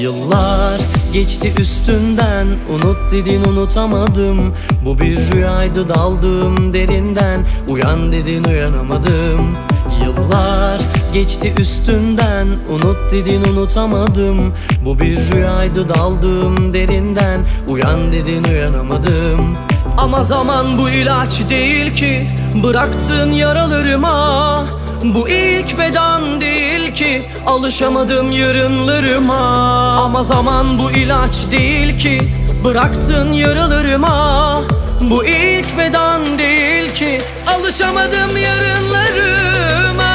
Yıllar geçti üstünden. Unut dedin unutamadım. Bu bir rüyaydı daldım derinden. Uyan dedin uyanamadım. Yıllar geçti üstünden. Unut dedin unutamadım. Bu bir rüyaydı daldım derinden. Uyan dedin uyanamadım. Ama zaman bu ilaç değil ki. Bıraktın yaralarıma. Bu ilk vedan değil Alışamadım yarınlarıma Ama zaman bu ilaç değil ki. Bıraktın yaralarıma. Bu ilk vedan değil ki. Alışamadım yarınlarıma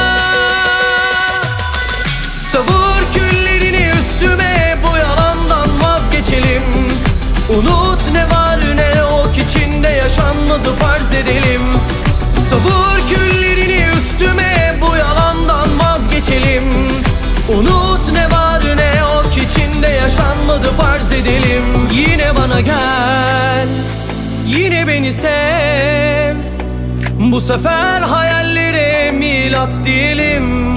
Savur küllerini üstüme. Bu yalandan vazgeçelim. Unut ne var ne yok içinde yaşanmadı farz edelim. Savur küllerini bana gel Yine beni sev. Bu sefer hayallere milat diyelim.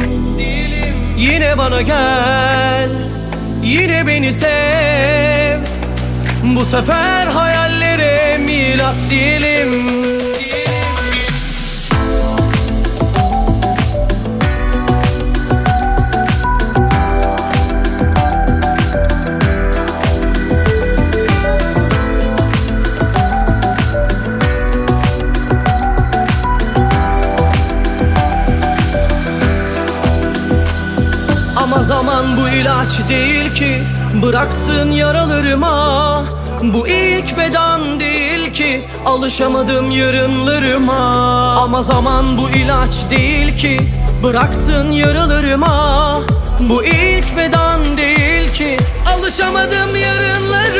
Yine bana gel Yine beni sev. Bu sefer hayallere milat diyelim Ama zaman bu ilaç değil ki. Bıraktın yaralarıma Bu ilk vedan değil ki. Alışamadım yarınlarıma Ama zaman bu ilaç değil ki. Bıraktın yaralarıma Bu ilk vedan değil ki. Alışamadım yarınlarıma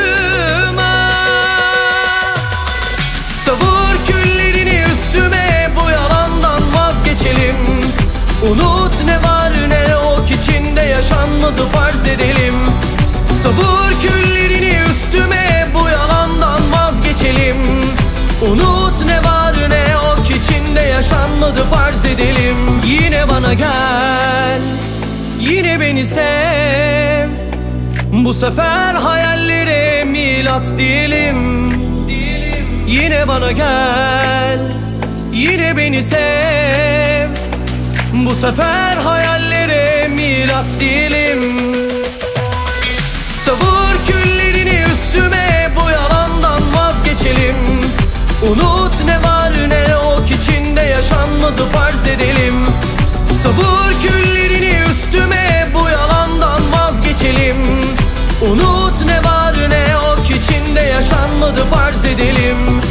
yaşanmadı farz edelim. Yine bana gel Yine beni sev. Bu sefer hayallere milat diyelim. Yine bana gel Yine beni sev. Bu sefer hayallere milat diyelim. Savur küllerini edelim Savur küllerini üstüme Bu yalandan vazgeçelim. Unut ne var ne yok içinde yaşanmadı farz edelim